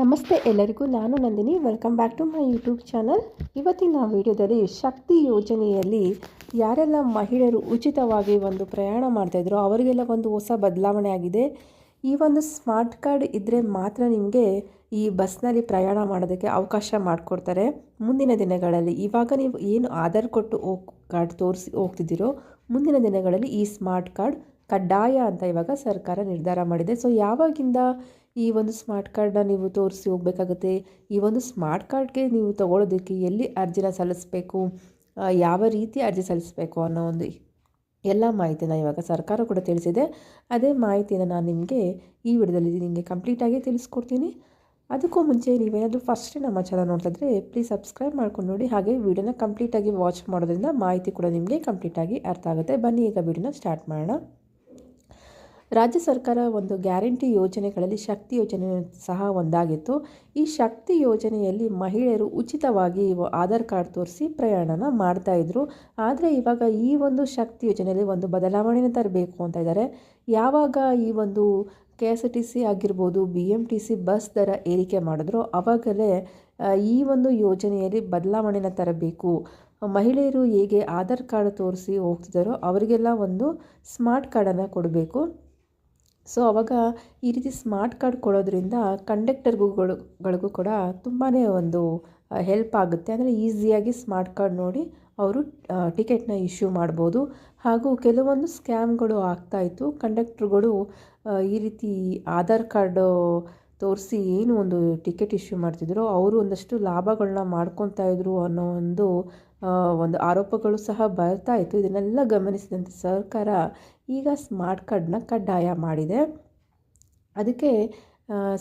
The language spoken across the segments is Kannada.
ನಮಸ್ತೆ ಎಲ್ಲರಿಗೂ, ನಾನು Nandini. Welcome back to my YouTube channel ಇವತ್ತಿನ ವಿಡಿಯೋದಲ್ಲಿ ಶಕ್ತಿ ಯೋಜನೆಯಲ್ಲಿ ಯಾರೆಲ್ಲ ಮಹಿಳೆಯರು ಉಚಿತವಾಗಿ ಒಂದು ಪ್ರಯಾಣ ಮಾಡ್ತಾಯಿದ್ರು ಅವರಿಗೆಲ್ಲ ಒಂದು ಹೊಸ ಬದಲಾವಣೆ ಆಗಿದೆ. ಈ ಒಂದು ಸ್ಮಾರ್ಟ್ ಕಾರ್ಡ್ ಇದ್ದರೆ ಮಾತ್ರ ನಿಮಗೆ ಈ ಬಸ್ನಲ್ಲಿ ಪ್ರಯಾಣ ಮಾಡೋದಕ್ಕೆ ಅವಕಾಶ ಮಾಡಿಕೊಡ್ತಾರೆ. ಮುಂದಿನ ದಿನಗಳಲ್ಲಿ ಇವಾಗ ನೀವು ಏನು ಆಧಾರ್ ಕೊಟ್ಟು ಹೋಗ್ ಕಾರ್ಡ್ ತೋರಿಸಿ ಹೋಗ್ತಿದ್ದೀರೋ, ಮುಂದಿನ ದಿನಗಳಲ್ಲಿ ಈ ಸ್ಮಾರ್ಟ್ ಕಾರ್ಡ್ ಕಡ್ಡಾಯ ಅಂತ ಇವಾಗ ಸರ್ಕಾರ ನಿರ್ಧಾರ ಮಾಡಿದೆ. ಸೊ ಯಾವಾಗಿಂದ ಈ ಒಂದು ಸ್ಮಾರ್ಟ್ ಕಾರ್ಡನ್ನ ನೀವು ತೋರಿಸಿ ಹೋಗಬೇಕಾಗುತ್ತೆ. ಈ ಒಂದು ಸ್ಮಾರ್ಟ್ ಕಾರ್ಡ್ಗೆ ನೀವು ತಗೊಳ್ಳೋದಕ್ಕೆ ಎಲ್ಲಿ ಅರ್ಜಿನ ಸಲ್ಲಿಸಬೇಕು? ಯಾವ ರೀತಿ ಅರ್ಜಿ ಸಲ್ಲಿಸಬೇಕು ಅನ್ನೋ ಒಂದು ಎಲ್ಲ ಮಾಹಿತಿನ ಇವಾಗ ಸರ್ಕಾರ ಕೂಡ ತಿಳಿಸಿದೆ. ಅದೇ ಮಾಹಿತಿನ ನಾನು ನಿಮಗೆ ಈ ವಿಡಿಯೋದಲ್ಲಿ ನಿಮಗೆ ಕಂಪ್ಲೀಟಾಗಿ ತಿಳಿಸ್ಕೊಡ್ತೀನಿ. ಅದಕ್ಕೂ ಮುಂಚೆ ನೀವೇನಾದರೂ ಫಸ್ಟ್ ನಮ್ಮ ಚಾನಲ್ ನೋಡ್ತಿದ್ರೆ ಪ್ಲೀಸ್ ಸಬ್ಸ್ಕ್ರೈಬ್ ಮಾಡ್ಕೊಂಡು ನೋಡಿ. ಹಾಗೆ ವಿಡಿಯೋನ ಕಂಪ್ಲೀಟಾಗಿ ವಾಚ್ ಮಾಡೋದ್ರಿಂದ ಮಾಹಿತಿ ಕೂಡ ನಿಮಗೆ ಕಂಪ್ಲೀಟಾಗಿ ಅರ್ಥ ಆಗುತ್ತೆ. ಬನ್ನಿ, ಈಗ ವಿಡಿಯೋನ ಸ್ಟಾರ್ಟ್ ಮಾಡೋಣ. ರಾಜ್ಯ ಸರ್ಕಾರ ಒಂದು ಗ್ಯಾರಂಟಿ ಯೋಜನೆಗಳಲ್ಲಿ ಶಕ್ತಿ ಯೋಜನೆ ಸಹ ಒಂದಾಗಿತ್ತು. ಈ ಶಕ್ತಿ ಯೋಜನೆಯಲ್ಲಿ ಮಹಿಳೆಯರು ಉಚಿತವಾಗಿ ಆಧಾರ್ ಕಾರ್ಡ್ ತೋರಿಸಿ ಪ್ರಯಾಣನ ಮಾಡ್ತಾಯಿದ್ರು ಆದರೆ ಇವಾಗ ಈ ಒಂದು ಶಕ್ತಿ ಯೋಜನೆಯಲ್ಲಿ ಒಂದು ಬದಲಾವಣೆನ ತರಬೇಕು ಅಂತ ಇದ್ದಾರೆ ಯಾವಾಗ ಈ ಒಂದು K S R T C ಆಗಿರ್ಬೋದು, B M T C bus ದರ ಏರಿಕೆ ಮಾಡಿದ್ರು ಆವಾಗಲೇ ಈ ಒಂದು ಯೋಜನೆಯಲ್ಲಿ ಬದಲಾವಣೆನ ತರಬೇಕು. ಮಹಿಳೆಯರು ಹೇಗೆ ಆಧಾರ್ ಕಾರ್ಡ್ ತೋರಿಸಿ ಹೋಗ್ತಿದ್ದಾರೋ ಅವರಿಗೆಲ್ಲ ಒಂದು ಸ್ಮಾರ್ಟ್ ಕಾರ್ಡನ್ನು ಕೊಡಬೇಕು. ಸೊ ಅವಾಗ ಈ ರೀತಿ ಸ್ಮಾರ್ಟ್ ಕಾರ್ಡ್ ಕೊಡೋದ್ರಿಂದ ಕಂಡಕ್ಟರ್ಗಳು ಗಳಿಗೂ ಕೂಡ ತುಂಬಾ ಒಂದು ಹೆಲ್ಪ್ ಆಗುತ್ತೆ. ಅಂದರೆ ಈಸಿಯಾಗಿ ಸ್ಮಾರ್ಟ್ ಕಾರ್ಡ್ ನೋಡಿ ಅವರು ಟಿಕೆಟ್ನ ಇಶ್ಯೂ ಮಾಡ್ಬೋದು. ಹಾಗೂ ಕೆಲವೊಂದು ಸ್ಕ್ಯಾಮ್ಗಳು ಆಗ್ತಾಯಿತ್ತು ಕಂಡಕ್ಟ್ರುಗಳು ಈ ರೀತಿ ಆಧಾರ್ ಕಾರ್ಡು ತೋರಿಸಿ ಏನು ಒಂದು ಟಿಕೆಟ್ ಇಶ್ಯೂ ಮಾಡ್ತಿದ್ರು, ಅವರು ಒಂದಷ್ಟು ಲಾಭಗಳನ್ನ ಮಾಡ್ಕೊತಾ ಇದ್ರು ಅನ್ನೋ ಒಂದು ಒಂದು ಆರೋಪಗಳು ಸಹ ಬರ್ತಾ ಇತ್ತು. ಇದನ್ನೆಲ್ಲ ಗಮನಿಸಿದಂಥ ಸರ್ಕಾರ ಈಗ ಸ್ಮಾರ್ಟ್ ಕಾರ್ಡ್ನ ಕಡ್ಡಾಯ ಮಾಡಿದೆ. ಅದಕ್ಕೆ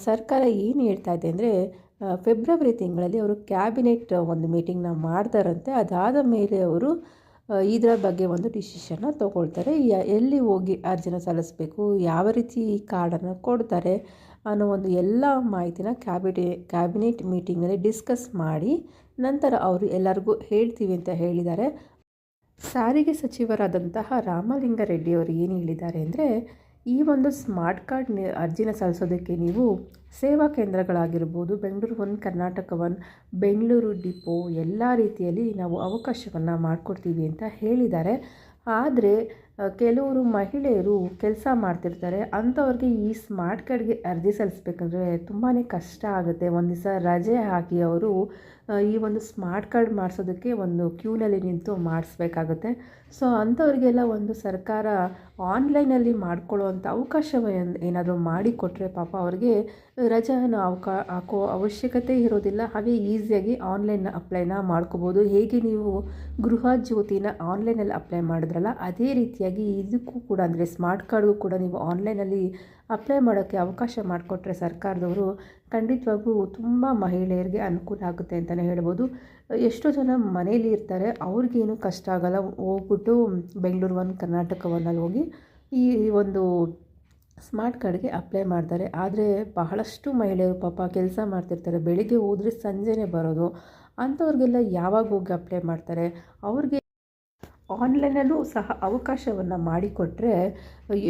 ಸರ್ಕಾರ ಏನು ಹೇಳ್ತಾ ಇದೆ ಅಂದರೆ ಫೆಬ್ರವರಿ ತಿಂಗಳಲ್ಲಿ ಅವರು ಕ್ಯಾಬಿನೆಟ್ ಒಂದು ಮೀಟಿಂಗ್ನ ಮಾಡ್ತಾರಂತೆ. ಅದಾದ ಮೇಲೆ ಅವರು ಇದರ ಬಗ್ಗೆ ಒಂದು ಡಿಸಿಷನ್ನ ತೊಗೊಳ್ತಾರೆ. ಎಲ್ಲಿ ಹೋಗಿ ಅರ್ಜಿನ ಸಲ್ಲಿಸಬೇಕು, ಯಾವ ರೀತಿ ಈ ಕಾರ್ಡನ್ನು ಕೊಡ್ತಾರೆ ಅನ್ನೋ ಒಂದು ಎಲ್ಲ ಮಾಹಿತಿನ ಕ್ಯಾಬಿಟೆ ಕ್ಯಾಬಿನೆಟ್ ಮೀಟಿಂಗಲ್ಲಿ ಡಿಸ್ಕಸ್ ಮಾಡಿ ನಂತರ ಅವರು ಎಲ್ಲರಿಗೂ ಹೇಳ್ತೀವಿ ಅಂತ ಹೇಳಿದ್ದಾರೆ. ಸಾರಿಗೆ ಸಚಿವರಾದಂತಹ ರಾಮಲಿಂಗಾರೆಡ್ಡಿಯವರು ಏನು ಹೇಳಿದ್ದಾರೆ ಅಂದರೆ ಈ ಒಂದು ಸ್ಮಾರ್ಟ್ ಕಾರ್ಡ್ ಅರ್ಜಿನ ಸಲ್ಲಿಸೋದಕ್ಕೆ ನೀವು ಸೇವಾ ಕೇಂದ್ರಗಳಾಗಿರ್ಬೋದು, Bengaluru one, Karnataka one, Bengaluru depot, ಎಲ್ಲ ರೀತಿಯಲ್ಲಿ ನಾವು ಅವಕಾಶವನ್ನು ಮಾಡಿಕೊಡ್ತೀವಿ ಅಂತ ಹೇಳಿದ್ದಾರೆ. ಆದರೆ ಕೆಲವರು ಮಹಿಳೆಯರು ಕೆಲಸ ಮಾಡ್ತಿರ್ತಾರೆ. ಅಂಥವ್ರಿಗೆ ಈ ಸ್ಮಾರ್ಟ್ ಕಾರ್ಡ್ಗೆ ಅರ್ಜಿ ಸಲ್ಲಿಸ್ಬೇಕಂದ್ರೆ ತುಂಬಾ ಕಷ್ಟ ಆಗುತ್ತೆ. ಒಂದು ದಿವಸ ರಜೆ ಹಾಕಿ ಅವರು ಈ ಒಂದು ಸ್ಮಾರ್ಟ್ ಕಾರ್ಡ್ ಮಾಡಿಸೋದಕ್ಕೆ ಒಂದು ಕ್ಯೂನಲ್ಲಿ ನಿಂತು ಮಾಡಿಸ್ಬೇಕಾಗುತ್ತೆ. ಸೊ, ಅಂಥವ್ರಿಗೆಲ್ಲ ಒಂದು ಸರ್ಕಾರ ಆನ್ಲೈನಲ್ಲಿ ಮಾಡ್ಕೊಳ್ಳೋ ಅಂಥ ಅವಕಾಶ ಏನಾದರೂ ಮಾಡಿಕೊಟ್ರೆ ಪಾಪ ಅವ್ರಿಗೆ ರಜಾನ ಅವಕಾ, ಹಾಕೋ ಅವಶ್ಯಕತೆ ಇರೋದಿಲ್ಲ. ಹಾಗೆ ಈಸಿಯಾಗಿ ಆನ್ಲೈನ್ ಅಪ್ಲೈನ ಮಾಡ್ಕೋಬೋದು. ಹೇಗೆ ನೀವು ಗೃಹ ಜ್ಯೋತಿನ ಆನ್ಲೈನಲ್ಲಿ ಅಪ್ಲೈ ಮಾಡಿದ್ರಲ್ಲ, ಅದೇ ರೀತಿಯಾಗಿ ಇದಕ್ಕೂ ಕೂಡ, ಅಂದರೆ ಸ್ಮಾರ್ಟ್ ಕಾರ್ಡ್ಗೂ ಕೂಡ ನೀವು ಆನ್ಲೈನಲ್ಲಿ ಅಪ್ಲೈ ಮಾಡೋಕ್ಕೆ ಅವಕಾಶ ಮಾಡಿಕೊಟ್ರೆ ಸರ್ಕಾರದವರು ಖಂಡಿತವಾಗೂ ತುಂಬ ಮಹಿಳೆಯರಿಗೆ ಅನುಕೂಲ ಆಗುತ್ತೆ ಅಂತಲೇ ಹೇಳ್ಬೋದು. ಎಷ್ಟೋ ಜನ ಮನೇಲಿ ಇರ್ತಾರೆ, ಅವ್ರಿಗೇನು ಕಷ್ಟ ಆಗೋಲ್ಲ. ಹೋಗ್ಬಿಟ್ಟು ಬೆಂಗಳೂರು ಒನ್ ಕರ್ನಾಟಕ ಒನ್ನಲ್ಲಿ ಹೋಗಿ ಈ ಒಂದು ಸ್ಮಾರ್ಟ್ ಕಾರ್ಡ್ಗೆ ಅಪ್ಲೈ ಮಾಡ್ತಾರೆ. ಆದರೆ ಬಹಳಷ್ಟು ಮಹಿಳೆಯರು ಪಾಪ ಕೆಲಸ ಮಾಡ್ತಿರ್ತಾರೆ. ಬೆಳಿಗ್ಗೆ ಹೋದರೆ ಸಂಜೆನೇ ಬರೋದು. ಅಂಥವ್ರಿಗೆಲ್ಲ ಯಾವಾಗ ಹೋಗಿ ಅಪ್ಲೈ ಮಾಡ್ತಾರೆ? ಅವ್ರಿಗೆ ಆನ್ಲೈನಲ್ಲೂ ಸಹ ಅವಕಾಶವನ್ನು ಮಾಡಿಕೊಟ್ರೆ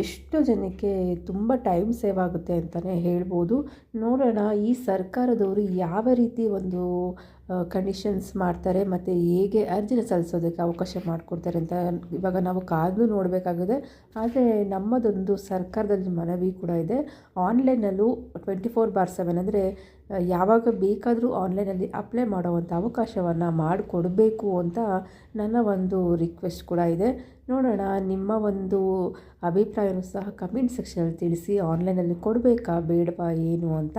ಎಷ್ಟು ಜನಕ್ಕೆ ತುಂಬ ಟೈಮ್ ಸೇವ್ ಆಗುತ್ತೆ ಅಂತಲೇ ಹೇಳ್ಬೋದು. ನೋಡೋಣ, ಈ ಸರ್ಕಾರದವರು ಯಾವ ರೀತಿ ಒಂದು ಕಂಡೀಷನ್ಸ್ ಮಾಡ್ತಾರೆ, ಮತ್ತು ಹೇಗೆ ಅರ್ಜಿನ ಸಲ್ಲಿಸೋದಕ್ಕೆ ಅವಕಾಶ ಮಾಡಿಕೊಡ್ತಾರೆ ಅಂತ ಇವಾಗ ನಾವು ಕಾದು ನೋಡಬೇಕಾಗಿದೆ. ಆದರೆ ನಮ್ಮದೊಂದು ಸರ್ಕಾರದಲ್ಲಿ ಮನವಿ ಕೂಡ ಇದೆ. ಆನ್ಲೈನಲ್ಲೂ ಟ್ವೆಂಟಿ ಫೋರ್ ಬಾರ್ ಸೆವೆನ್ ಅಂದರೆ ಯಾವಾಗ ಬೇಕಾದರೂ ಆನ್ಲೈನಲ್ಲಿ ಅಪ್ಲೈ ಮಾಡೋವಂಥ ಅವಕಾಶವನ್ನು ಮಾಡಿಕೊಡಬೇಕು ಅಂತ ನನ್ನ ಒಂದು ರಿಕ್ವೆಸ್ಟ್ ಕೂಡ ಇದೆ. ನೋಡೋಣ, ನಿಮ್ಮ ಒಂದು ಅಭಿಪ್ರಾಯನೂ ಸಹ ಕಮೆಂಟ್ ಸೆಕ್ಷನಲ್ಲಿ ತಿಳಿಸಿ ಆನ್ಲೈನಲ್ಲಿ ಕೊಡಬೇಕಾ ಬೇಡವಾ, ಏನು ಅಂತ.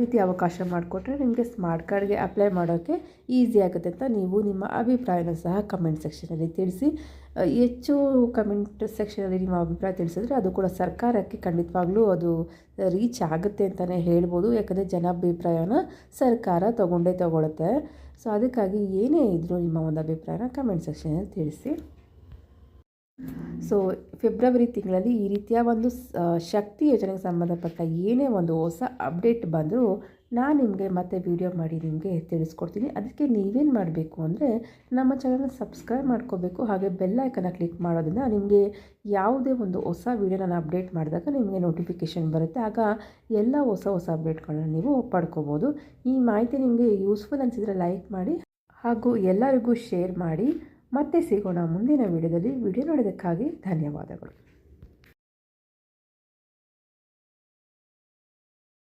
ರೀತಿ ಅವಕಾಶ ಮಾಡಿಕೊಟ್ರೆ ನಿಮಗೆ ಸ್ಮಾರ್ಟ್ ಕಾರ್ಡ್ಗೆ ಅಪ್ಲೈ ಮಾಡೋಕ್ಕೆ ಈಸಿ ಆಗುತ್ತೆ ಅಂತ ನೀವು ನಿಮ್ಮ ಅಭಿಪ್ರಾಯನ ಸಹ ಕಮೆಂಟ್ ಸೆಕ್ಷನಲ್ಲಿ ತಿಳಿಸಿ. ಹೆಚ್ಚು ಕಮೆಂಟ್ ಸೆಕ್ಷನಲ್ಲಿ ನಿಮ್ಮ ಅಭಿಪ್ರಾಯ ತಿಳಿಸಿದ್ರೆ ಅದು ಕೂಡ ಸರ್ಕಾರಕ್ಕೆ ಖಂಡಿತವಾಗ್ಲೂ ಅದು ರೀಚ್ ಆಗುತ್ತೆ ಅಂತಲೇ ಹೇಳ್ಬೋದು. ಯಾಕಂದರೆ ಜನಾಭಿಪ್ರಾಯನ ಸರ್ಕಾರ ತಗೊಂಡೇ ತಗೊಳುತ್ತೆ. ಸೊ ಅದಕ್ಕಾಗಿ ಏನೇ ಇದ್ದರೂ ನಿಮ್ಮ ಒಂದು ಅಭಿಪ್ರಾಯನ ಕಮೆಂಟ್ ಸೆಕ್ಷನಲ್ಲಿ ತಿಳಿಸಿ. ಸೊ ಫೆಬ್ರವರಿ ತಿಂಗಳಲ್ಲಿ ಈ ರೀತಿಯ ಒಂದು ಶಕ್ತಿ ಯೋಜನೆಗೆ ಸಂಬಂಧಪಟ್ಟ ಏನೇ ಒಂದು ಹೊಸ ಅಪ್ಡೇಟ್ ಬಂದರೂ ನಾನು ನಿಮಗೆ ಮತ್ತೆ ವಿಡಿಯೋ ಮಾಡಿ ನಿಮಗೆ ತಿಳಿಸ್ಕೊಡ್ತೀನಿ. ಅದಕ್ಕೆ ನೀವೇನು ಮಾಡಬೇಕು ಅಂದರೆ ನಮ್ಮ ಚಾನಲ್ನ ಸಬ್ಸ್ಕ್ರೈಬ್ ಮಾಡ್ಕೋಬೇಕು. ಹಾಗೆ ಬೆಲ್ ಐಕನ್ನ ಕ್ಲಿಕ್ ಮಾಡೋದ್ರಿಂದ ನಿಮಗೆ ಯಾವುದೇ ಒಂದು ಹೊಸ ವಿಡಿಯೋ ನಾನು ಅಪ್ಡೇಟ್ ಮಾಡಿದಾಗ ನಿಮಗೆ ನೋಟಿಫಿಕೇಷನ್ ಬರುತ್ತೆ. ಆಗ ಎಲ್ಲ ಹೊಸ ಹೊಸ ಅಪ್ಡೇಟ್ಗಳನ್ನ ನೀವು ಪಡ್ಕೋಬೋದು. ಈ ಮಾಹಿತಿ ನಿಮಗೆ ಯೂಸ್ಫುಲ್ ಅನಿಸಿದರೆ ಲೈಕ್ ಮಾಡಿ ಹಾಗೂ ಎಲ್ಲರಿಗೂ ಶೇರ್ ಮಾಡಿ. ಮತ್ತೆ ಸಿಗೋಣ ಮುಂದಿನ ವಿಡಿಯೋದಲ್ಲಿ. ವಿಡಿಯೋ ನೋಡೋದಕ್ಕಾಗಿ ಧನ್ಯವಾದಗಳು.